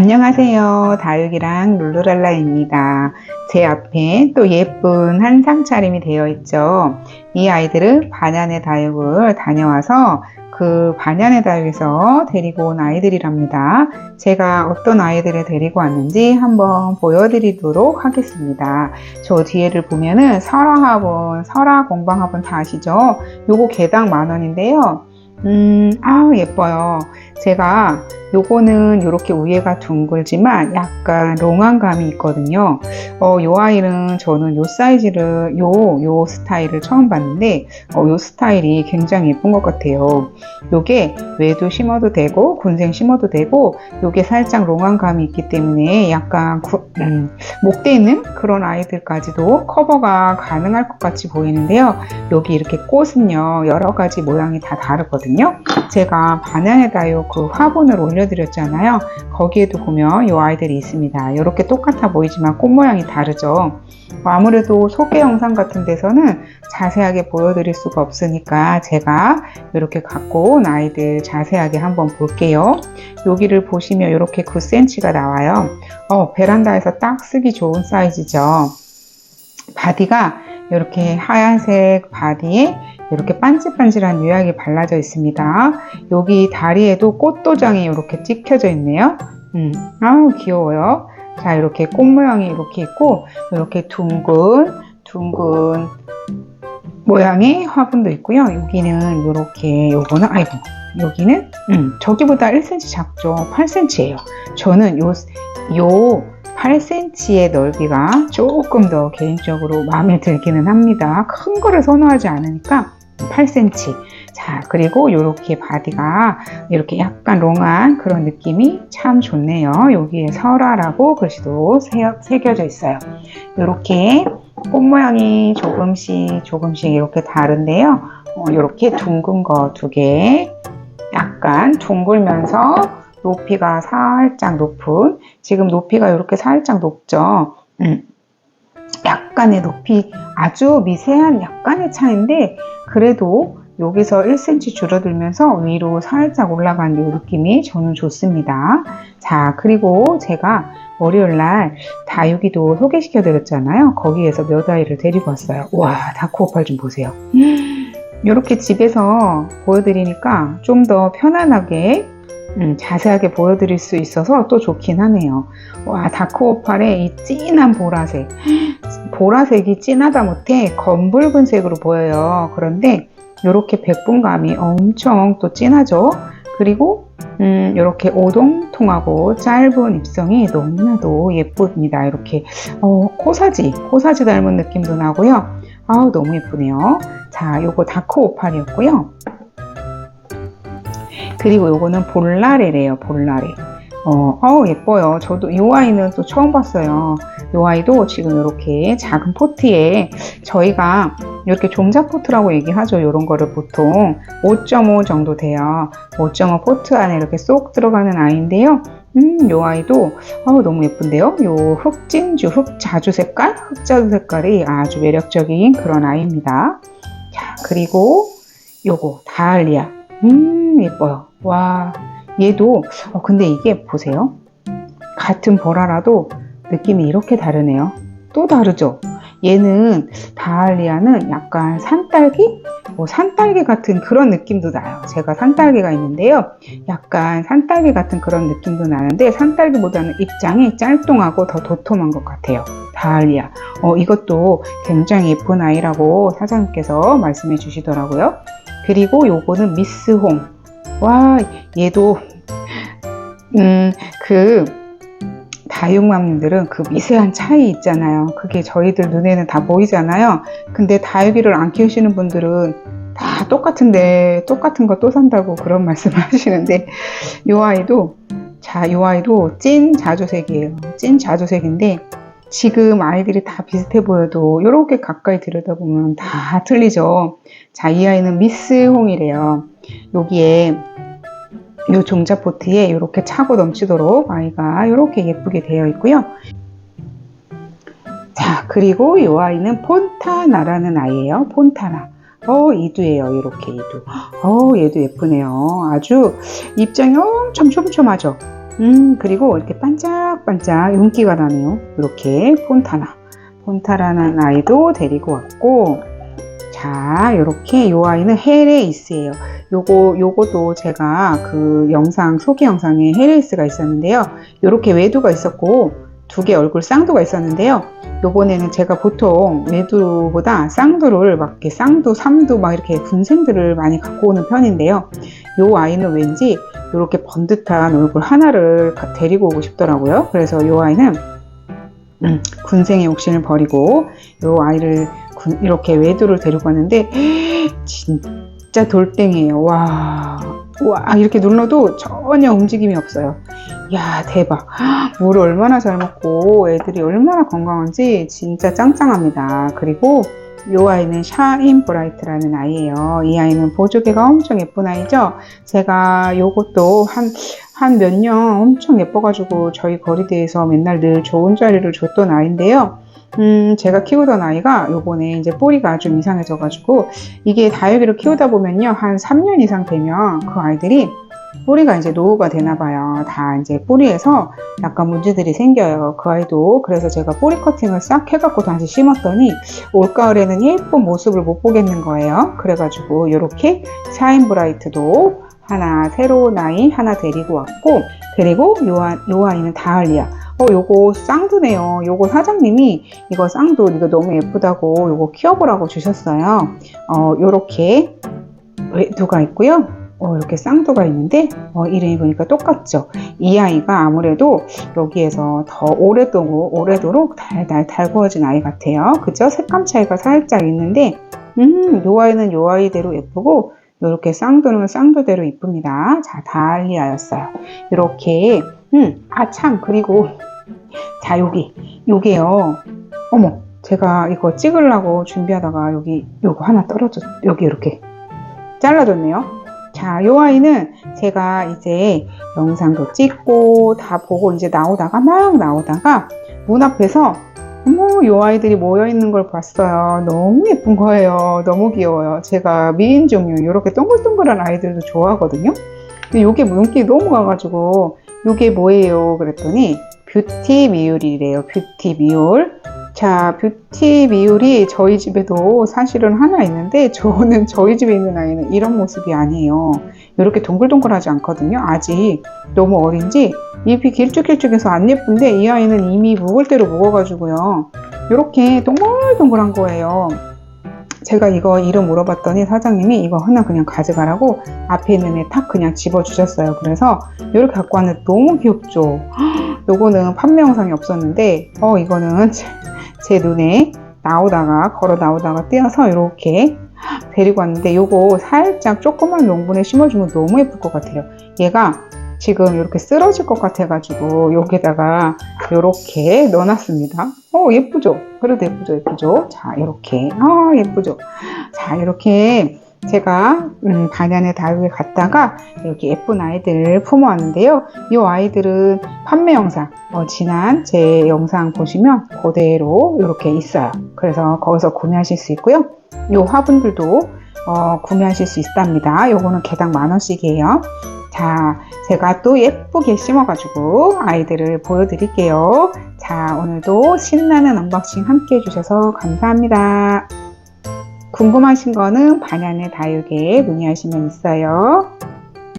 안녕하세요. 다육이랑 룰루랄라입니다. 제 앞에 또 예쁜 한상 차림이 되어 있죠. 이 아이들은 반야의 다육을 다녀와서 그 반야의 다육에서 데리고 온 아이들이랍니다. 제가 어떤 아이들을 데리고 왔는지 한번 보여드리도록 하겠습니다. 저 뒤에를 보면은 설화화분, 설화 공방화분 다 아시죠? 요거 개당 만 원인데요. 음, 아 예뻐요. 제가 요거는 이렇게 위에가 둥글지만 약간 롱한 감이 있거든요. 어, 요 아이는 저는 요 사이즈를, 요, 요 스타일을 처음 봤는데, 어, 요 스타일이 굉장히 예쁜 것 같아요. 요게 외도 심어도 되고, 군생 심어도 되고, 요게 살짝 롱한 감이 있기 때문에 약간 구, 음, 목대 있는 그런 아이들까지도 커버가 가능할 것 같이 보이는데요. 여기 이렇게 꽃은요, 여러 가지 모양이 다 다르거든요. 제가 반야에다요 그 화분을 올려드렸잖아요. 거기에도 보면 이 아이들이 있습니다. 이렇게 똑같아 보이지만 꽃 모양이 다르죠. 뭐 아무래도 소개 영상 같은 데서는 자세하게 보여드릴 수가 없으니까 제가 이렇게 갖고 온 아이들 자세하게 한번 볼게요. 여기를 보시면 이렇게 9cm가 나와요. 어, 베란다에서 딱 쓰기 좋은 사이즈죠. 바디가 이렇게 하얀색 바디에 이렇게 반질반질한 유약이 발라져 있습니다. 여기 다리에도 꽃도장이 이렇게 찍혀져 있네요. 음, 아우 귀여워요. 자 이렇게 꽃 모양이 이렇게 있고 이렇게 둥근 둥근 모양의 화분도 있고요. 여기는 이렇게 요거는 아이고 여기는 음, 저기보다 1cm 작죠. 8cm예요. 저는 요, 요 8cm의 넓이가 조금 더 개인적으로 마음에 들기는 합니다. 큰 거를 선호하지 않으니까 8cm. 자, 그리고 이렇게 바디가 이렇게 약간 롱한 그런 느낌이 참 좋네요. 여기에 설화라고 글씨도 새겨져 있어요. 이렇게 꽃 모양이 조금씩 조금씩 이렇게 다른데요. 어, 이렇게 둥근 거 두 개, 약간 둥글면서 높이가 살짝 높은, 지금 높이가 이렇게 살짝 높죠. 음, 약간의 높이 아주 미세한 약간의 차인데 그래도 여기서 1cm 줄어들면서 위로 살짝 올라간 이 느낌이 저는 좋습니다. 자, 그리고 제가 월요일날 다육이도 소개시켜 드렸잖아요. 거기에서 몇 아이를 데리고 왔어요. 와, 다크오팔 좀 보세요. 이렇게 집에서 보여드리니까 좀 더 편안하게 음, 자세하게 보여드릴 수 있어서 또 좋긴 하네요. 와, 다크오팔의 이 진한 보라색. 보라색이 진하다 못해 검붉은 색으로 보여요. 그런데 이렇게 백분감이 엄청 또 진하죠. 그리고 음, 이렇게 오동통하고 짧은 입성이 너무나도 예쁩니다. 이렇게 어, 코사지, 코사지 닮은 느낌도 나고요. 아우 너무 예쁘네요. 자, 요거 다크 오팔이었고요. 그리고 요거는 볼라레래요, 볼라레. 어, 어 예뻐요. 저도 이 아이는 또 처음 봤어요. 이 아이도 지금 이렇게 작은 포트에 저희가 이렇게 종자 포트라고 얘기하죠. 이런 거를 보통 5.5 정도 돼요. 5.5 포트 안에 이렇게 쏙 들어가는 아이인데요. 음, 요 아이도 어, 너무 예쁜데요. 요 흑진주, 흑자주 색깔, 흑자주 색깔이 아주 매력적인 그런 아이입니다. 자, 그리고 요거 다알리아. 음, 예뻐요. 와, 얘도 어, 근데 이게 보세요. 같은 보라라도 느낌이 이렇게 다르네요. 또 다르죠? 얘는 다알리아는 약간 산딸기? 뭐 산딸기 같은 그런 느낌도 나요. 제가 산딸기가 있는데요. 약간 산딸기 같은 그런 느낌도 나는데 산딸기보다는 입장이 짤뚱하고 더 도톰한 것 같아요. 다알리아. 어, 이것도 굉장히 예쁜 아이라고 사장님께서 말씀해 주시더라고요. 그리고 요거는 미스홍. 와, 얘도 음, 그 다육맘들은 그 미세한 차이 있잖아요. 그게 저희들 눈에는 다 보이잖아요. 근데 다육이를 안 키우시는 분들은 다 똑같은데 똑같은 거 또 산다고 그런 말씀을 하시는데 이 아이도 자, 이 아이도 찐 자주색이에요. 찐 자주색인데 지금 아이들이 다 비슷해 보여도 이렇게 가까이 들여다보면 다 틀리죠. 자, 이 아이는 미스 홍이래요. 여기에 이 종자 포트에 이렇게 차고 넘치도록 아이가 이렇게 예쁘게 되어 있고요. 자, 그리고 이 아이는 폰타나라는 아이예요. 폰타나. 어, 이두예요. 이렇게 이두. 어, 얘도 예쁘네요. 아주 입장이 엄청 촘촘하죠. 음, 그리고 이렇게 반짝반짝 윤기가 나네요. 이렇게 폰타나. 폰타라는 아이도 데리고 왔고, 자, 이렇게 이 아이는 헤레이스예요. 요거, 요거도 제가 그 영상, 소개 영상에 헤레이스가 있었는데요. 이렇게 외두가 있었고, 두 개 얼굴 쌍두가 있었는데요. 요번에는 제가 보통 외두보다 쌍두를 막 이렇게 쌍두, 삼두 막 이렇게 군생들을 많이 갖고 오는 편인데요. 요 아이는 왠지 이렇게 번듯한 얼굴 하나를 가- 데리고 오고 싶더라고요. 그래서 요 아이는 음, 군생의 욕심을 버리고 요 아이를 군- 이렇게 외두를 데리고 왔는데 진짜 돌덩이에요. 와, 와 이렇게 눌러도 전혀 움직임이 없어요. 야 대박. 물을 얼마나 잘 먹고 애들이 얼마나 건강한지 진짜 짱짱합니다. 그리고 이 아이는 샤인 브라이트라는 아이예요. 이 아이는 보조개가 엄청 예쁜 아이죠. 제가 요것도 한 한 몇 년 엄청 예뻐가지고 저희 거리대에서 맨날 늘 좋은 자리를 줬던 아이인데요. 음, 제가 키우던 아이가 요번에 이제 뿌리가 좀 이상해져가지고 이게 다육이를 키우다 보면요. 한 3년 이상 되면 그 아이들이 뿌리가 이제 노후가 되나 봐요. 다 이제 뿌리에서 약간 문제들이 생겨요. 그 아이도. 그래서 제가 뿌리 커팅을 싹 해갖고 다시 심었더니 올가을에는 예쁜 모습을 못 보겠는 거예요. 그래가지고 이렇게 샤인 브라이트도 하나 새로운 아이 하나 데리고 왔고 그리고 요, 아- 요 아이는 다알리아. 어, 요거 쌍두네요. 요거 사장님이 이거 쌍두 이거 너무 예쁘다고 요거 키워보라고 주셨어요. 어, 요렇게 외두가 있고요. 어, 이렇게 쌍두가 있는데 어, 이름이 보니까 똑같죠. 이 아이가 아무래도 여기에서 더 오래도록 오래도록 달달 달구어진 아이 같아요. 그죠? 색감 차이가 살짝 있는데 음, 요 아이는 요 아이대로 예쁘고 이렇게 쌍두는 쌍두대로 이쁩니다. 자, 달리아였어요. 이렇게 음, 아 참 그리고 자 여기 요게요. 어머, 제가 이거 찍으려고 준비하다가 여기 요거 하나 떨어졌 여기 이렇게 잘라줬네요. 자, 요 아이는 제가 이제 영상도 찍고 다 보고 이제 나오다가 막 나오다가 문 앞에서 어머, 요 아이들이 모여 있는 걸 봤어요. 너무 예쁜 거예요. 너무 귀여워요. 제가 미인 종류 이렇게 동글동글한 아이들도 좋아하거든요. 근데 요게 눈길이 너무 가가지고 요게 뭐예요? 그랬더니 뷰티 미율이래요. 뷰티 미율. 자, 뷰티 미율이 저희 집에도 사실은 하나 있는데 저는 저희 집에 있는 아이는 이런 모습이 아니에요. 이렇게 동글동글하지 않거든요. 아직 너무 어린지 잎이 길쭉길쭉해서 안 예쁜데 이 아이는 이미 묵을 대로 묵어가지고요. 이렇게 동글동글한 거예요. 제가 이거 이름 물어봤더니 사장님이 이거 하나 그냥 가져가라고 앞에 있는 애 탁 그냥 집어주셨어요. 그래서 이렇게 갖고 왔는데 너무 귀엽죠? 요거는 판매 영상이 없었는데 어 이거는 제, 제 눈에 나오다가 걸어 나오다가 띄어서 이렇게 데리고 왔는데 요거 살짝 조그만 농분에 심어주면 너무 예쁠 것 같아요. 얘가 지금 이렇게 쓰러질 것 같아가지고 여기다가 이렇게 넣어놨습니다. 어 예쁘죠? 그래도 예쁘죠, 예쁘죠? 자 이렇게 아 예쁘죠? 자 이렇게 제가 음, 반얀의 다육에 갔다가 이렇게 예쁜 아이들을 품어왔는데요. 이 아이들은 판매 영상 어, 지난 제 영상 보시면 그대로 이렇게 있어요. 그래서 거기서 구매하실 수 있고요. 이 화분들도 어, 구매하실 수 있답니다. 요거는 개당 만 원씩이에요. 자, 제가 또 예쁘게 심어가지고 아이들을 보여드릴게요. 자, 오늘도 신나는 언박싱 함께 해주셔서 감사합니다. 궁금하신 거는 반얀의 다육에 문의하시면 있어요.